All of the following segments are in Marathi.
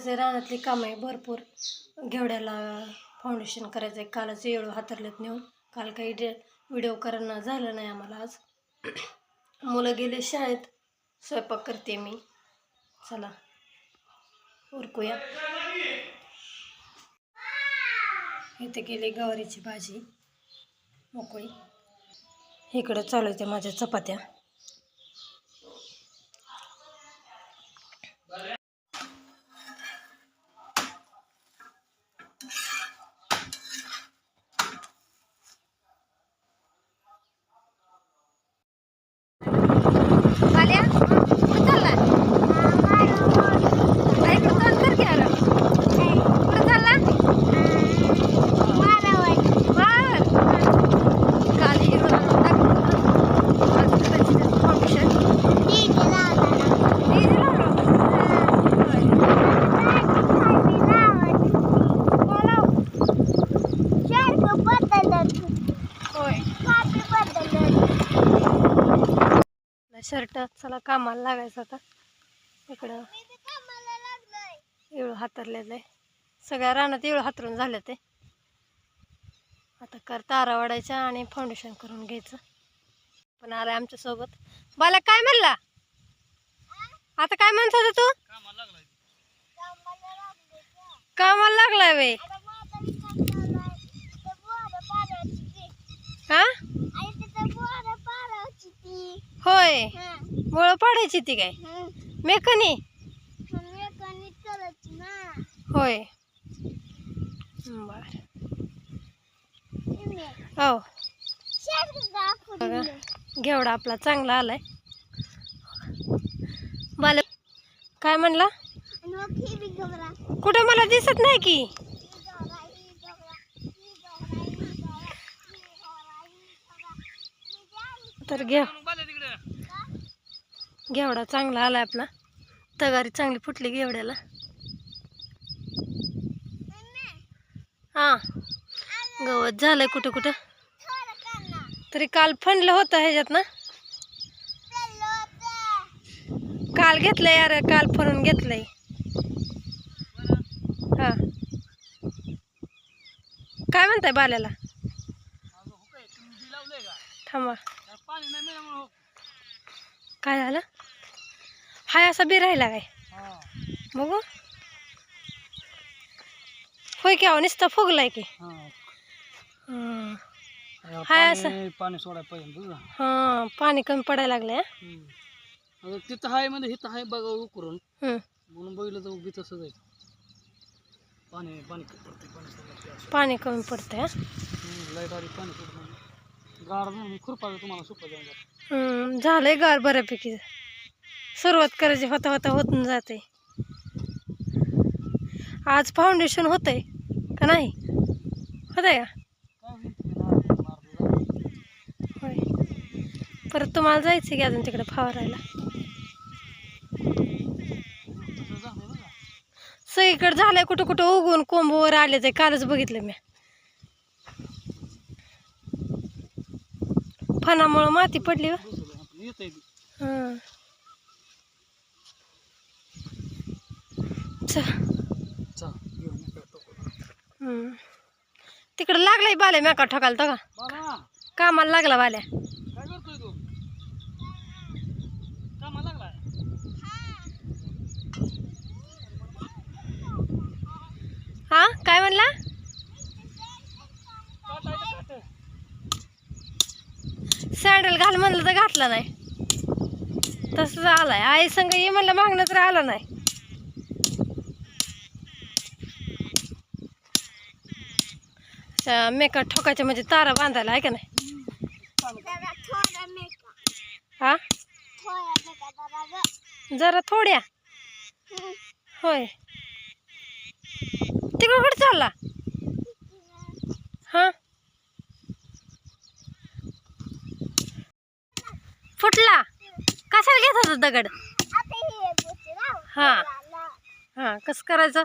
करायचं आहे रानातली कामं आहे भरपूर घेवड्याला फाउंडेशन करायचं आहे कालच येळू हातरलेत नेऊन. काल काही डे व्हिडिओ करणं झालं नाही आम्हाला आज. मुलं गेले शाळेत. स्वयंपाक करते मी. चला उरकूया. इथे गेली गवारीची भाजी. मोकळी. इकडं चालू आहे माझ्या चपात्या आल्या कुठं चालला काय करतो कर की अरे कुठं चालला बर काल हिरो फाउंडेशन होय शर्ट चला कामाला लागायचं आता. इकडं इळू हातरलेलं आहे. सगळ्या रानात इळू हातरून झालं ते. आता कर तारा वाढायच्या आणि फाउंडेशन करून घ्यायचं. पण आलाय आमच्यासोबत. बाला काय म्हणला? आता काय म्हणत होता तू? कामाला लागलाय वे हा होय. मुळं पाडायची ती काय? मेकनी? होय. बर. हो. बघा. घेवडा आपला चांगला आलाय. बाला काय म्हणला? कुठं मला दिसत नाही की? तर घे. घेवडा चांगला आला आपला. तगारी चांगली फुटली घेवड्याला. हा. गवत झालंय कुठं कुठं? तरी काल फंडलं होतं ह्याच्यात ना? काल घेतलंय यार काल फरून घेतलंय. हा. काय म्हणताय बाल्याला? थांबा. काय झालं? हाय असा बी राहिला काय? बघू होय की अहो नुसता फुगलाय की. हं. हाय असं. पाणी सोडायला पाहिजे तुझं हां पाणी कमी पडायला लागले आता तिथं आहे म्हणजे इथं आहे बघा उकरून. म्हणून बघितलं तर उभी तसंच आहे पाणी पाणी पडते पाणी सोडलं पाणी कमी पडतंय लाइट आली पाणी सोडलं. गाड म्हणून खुरपा तुम्हाला सुपा जाऊन जातं. हं, झालंय गार बऱ्यापैकी. सुरुवात करायची होता होता होत जाते आज फाउंडेशन होतंय का नाही होतंय का काय होईल ते नारळ- नारळ झालं. होय परत तुम्हाला जायचं की अजून तिकडे फवारायला. सगळीकडे झालंय कुठं कुठं उगून कोंबवर आले ते कालच बघितलं मी फणामुळं माती पडली हो. हं. तिकडं लागलाय बाल्या म्याका ठोकायला का? बाळा, कामाला लागला बाल्या. हा काय म्हणला. सँडल घाल म्हणलं तर घातला नाही. तसंच आलाय. आई संग ये म्हणलं मागणं तर आलं नाही. मेका ठोकायच्या म्हणजे तारा बांधायला आहे का नाही? हा? जरा थोड्या? होय. तिकडं कुठं चालला? हा? फुटला? कशाला घेत होता दगड? हा. हा कसं करायचं?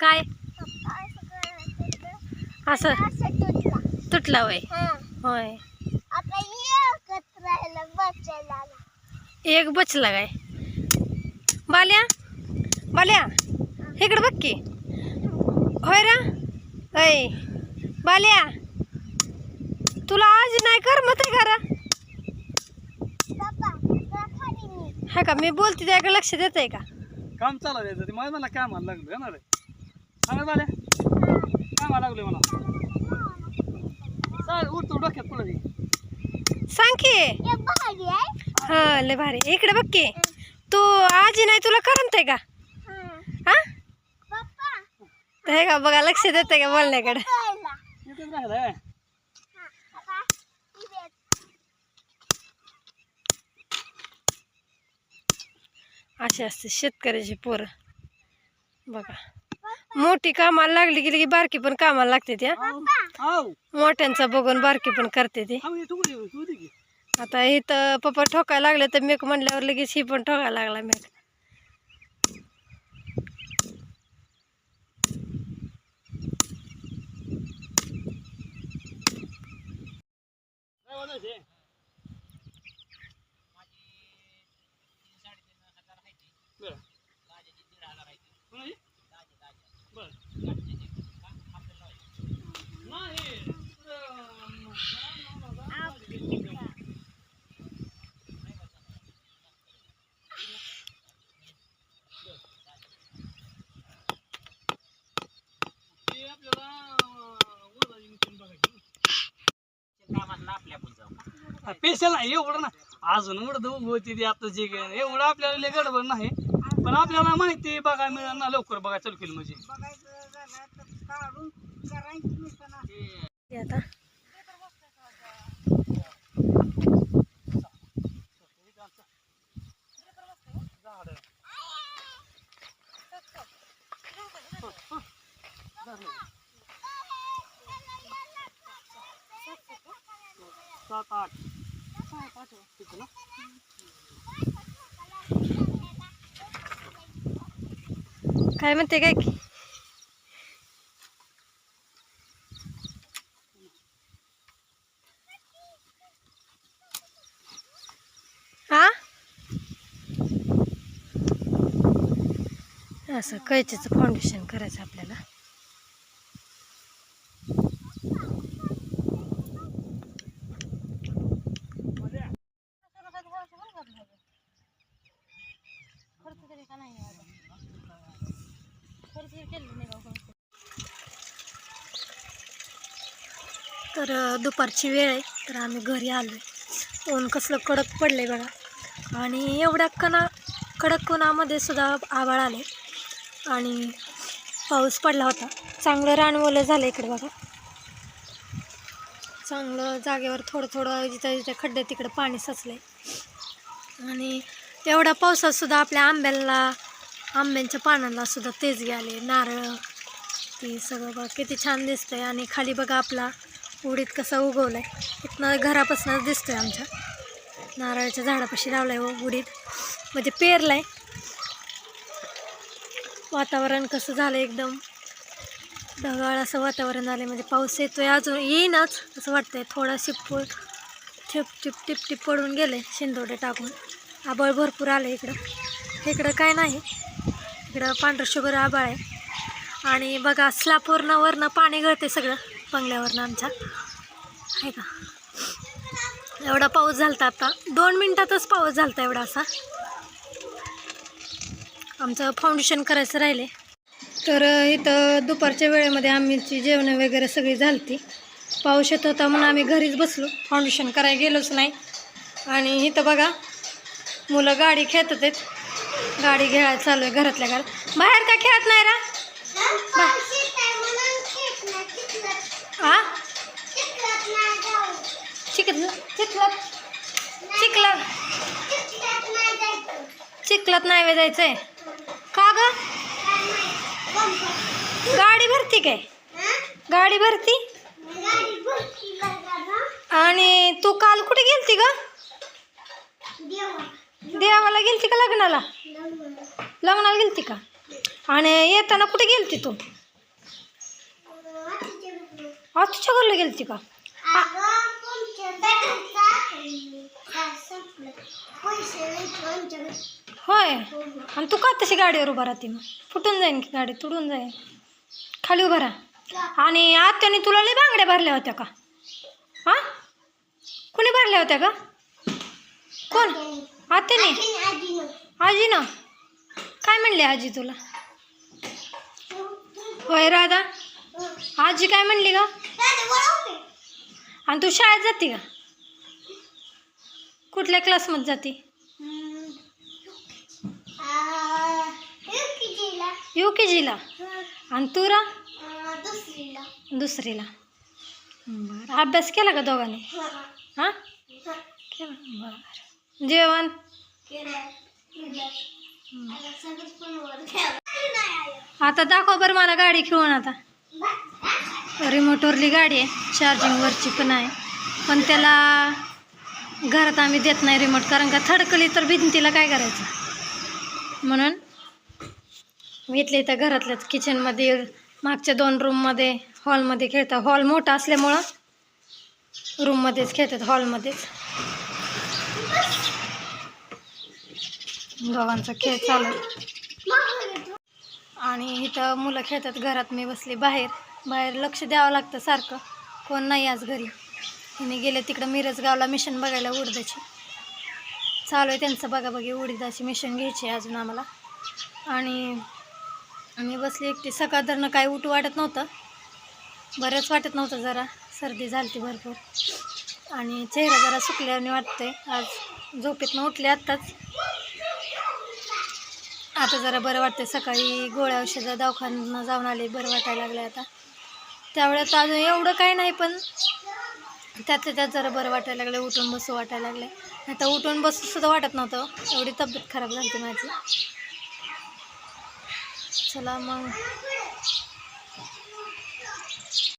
काय? असं? तुटला. वय? होय. बचायला एक बचला काय? बाल्या? बाल्या इकडं बघ की. होय रा? ऐ बाल्या तुला आज नाही कर मत आहे खरा हा का? मी बोलते त्याकडे लक्ष देत आहे का? काम चालवायचं ते मला मला कामाला लागलं ना रे सांगा झाल्या सांग हा। लय भारी इकडे बघ की। तू आजी नाही तुला करमत का? हा। तर हे का बघा लक्ष देत आहे का बोलण्याकडे? इथेच असते शेतकऱ्याची पोरं. बघा. मोठी कामाला लागली की लगी बारकी पण कामाला लागते त्या. आव मोठ्यांचा बघून बारकी पण करते ती. की आता इथं पप्पा ठोकायला लागले तर मेक म्हणल्यावर लगेच ही पण ठोकायला लागला मेक काय वाजायचे बरं. कोणाची? बरं. नाही, ते आपल्याला वजाची machine बघायची. पेशल नाही एवढं ना. अजून उडद होती ती आता जे काही एवढं आपल्याला लय गडबड नाही. पण आपल्याला माहिती बघायला मिळणार ना लवकर बघायला चालू केलं म्हणजे आता काय म्हणते काय? की हा असं कैचीचं फाउंडेशन करायचं आपल्याला. तर दुपारची वेळ आहे तर आम्ही घरी आलो आहे ऊन कसलं कडक पडलं आहे बघा. आणि एवढ्या कणा कडक उन्हामध्ये सुद्धा आभाळ आले. आणि पाऊस पडला होता. चांगलं रानवलं झालं इकडे बघा. चांगलं जागेवर थोडं थोडं जिथं जिथं खड्डे तिकडं पाणी साचलं आणि एवढ्या पावसातसुद्धा आपल्या आंब्याला आंब्यांच्या पानांना सुद्धा तेज गेले नारळ ती सगळं बघा किती छान दिसतंय. आणि खाली बघा आपला उडीत कसा उगवलाय इथनं घरापासूनच दिसतो आहे आमच्या. नारळाच्या झाडापाशी लावलाय आहे उडीत. म्हणजे पेरलाय. वातावरण कसं झालं एकदम? ढगाळ असं वातावरण झालं म्हणजे पाऊस येतोय अजून येईनच असं वाटतंय. थोडा शिप ठिप टिप टिप टिप पडून गेले शिंदोडे टाकून. आबळ भरपूर आलं इकडं. इकडं काय नाही. इकडं पांढरं शुगर आबाळ आहे. आणि बघा स्लापवरनं वरनं पाणी गळते सगळं. बंगल्यावरनं आमच्या. आहे का? एवढा पाऊस झालता आता. दोन मिनटातच पाऊस झालता एवढा असा. आमचं फाउंडेशन करायचं राहिले. तर इथं दुपारच्या वेळेमध्ये आमची जेवणं वगैरे सगळी झालती. पाऊस येत होता म्हणून आम्ही घरीच बसलो. फाउंडेशन करायला गेलोच नाही. आणि इथं बघा मुलं गाडी खेळत आहेत. गाडी घ्यायला चालू आहे घरातल्या घरात. बाहेर का खेळत नाही रा आ चिखल चिखलात चिखलात चिखलात नाही वे जायचंय. का ग? गाडी भरती काय? गाडी भरती? आणि तू काल कुठे गेलती ग? देवाला गेलती का लग्नाला? लग्नाला गेलती का? आणि येताना कुठे गेलती तू? आतीच्या घरला गेलती का? होय. आणि तू का तशी गाडीवर उभा राहते मग? फुटून जाईन की गाडी तुडून जाईन. खाली उभा राहा. आणि आत्याने तुला लय बांगड्या भरल्या होत्या का? हां? कुणी भरल्या होत्या का कोण? आत्याने? आजी ना काय म्हणले आजी तुला? होय राधा. आजी काय म्हणली का. आणि तू शाळेत जाते का? कुठल्या क्लासमध्ये जाते? यू के जीला आणि तू रा? दुसरीला. बरं. अभ्यास केला का दोघांनी? हां. केला. बरं. जेवण? आता दाखव बरं मला गाडी खेळून आता. रिमोटवरली गाडी आहे. चार्जिंगवरची पण आहे. पण त्याला घरात आम्ही देत नाही रिमोट कारण का थडकली तर भिंतीला काय करायचं? म्हणून मी इथल्या इथं घरातल्याच किचनमध्ये मागच्या दोन रूममध्ये हॉलमध्ये खेळतात हॉल मोठा असल्यामुळं रूममध्येच खेळतात हॉलमध्येच दोघांचा खेळ चालू आणि इथं मुलं खेळतात घरात मी बसली बाहेर. बाहेर लक्ष द्यावं लागतं सारखं. कोण नाही आज घरी. मी गेले तिकडं मिरजगावला मिशन बघायला उडदाची. चालू आहे त्यांचं बघा बघी उडदाची मिशन घ्यायची आहे अजून आम्हाला. आणि आम्ही बसली एकटी. सकाळधरनं काय उठू वाटत नव्हतं. बरंच वाटत नव्हतं जरा. सर्दी झाली भरपूर. आणि चेहरा जरा सुकल्याने वाटतंय. आज झोपेतनं उठले आत्ताच. आता जरा बरं वाटतंय. सकाळी गोळ्या औषधा दवाखान्यानं जाऊन आले. बरं वाटायला लागलं आता. त्यावेळेस अजून एवढं काही नाही पण त्यातल्या त्यात जरा बरं वाटायला लागलं उठून बसू वाटायला लागले आता उठून बसू सुद्धा वाटत नव्हतं एवढी तब्येत खराब झाली माझी. चला मग.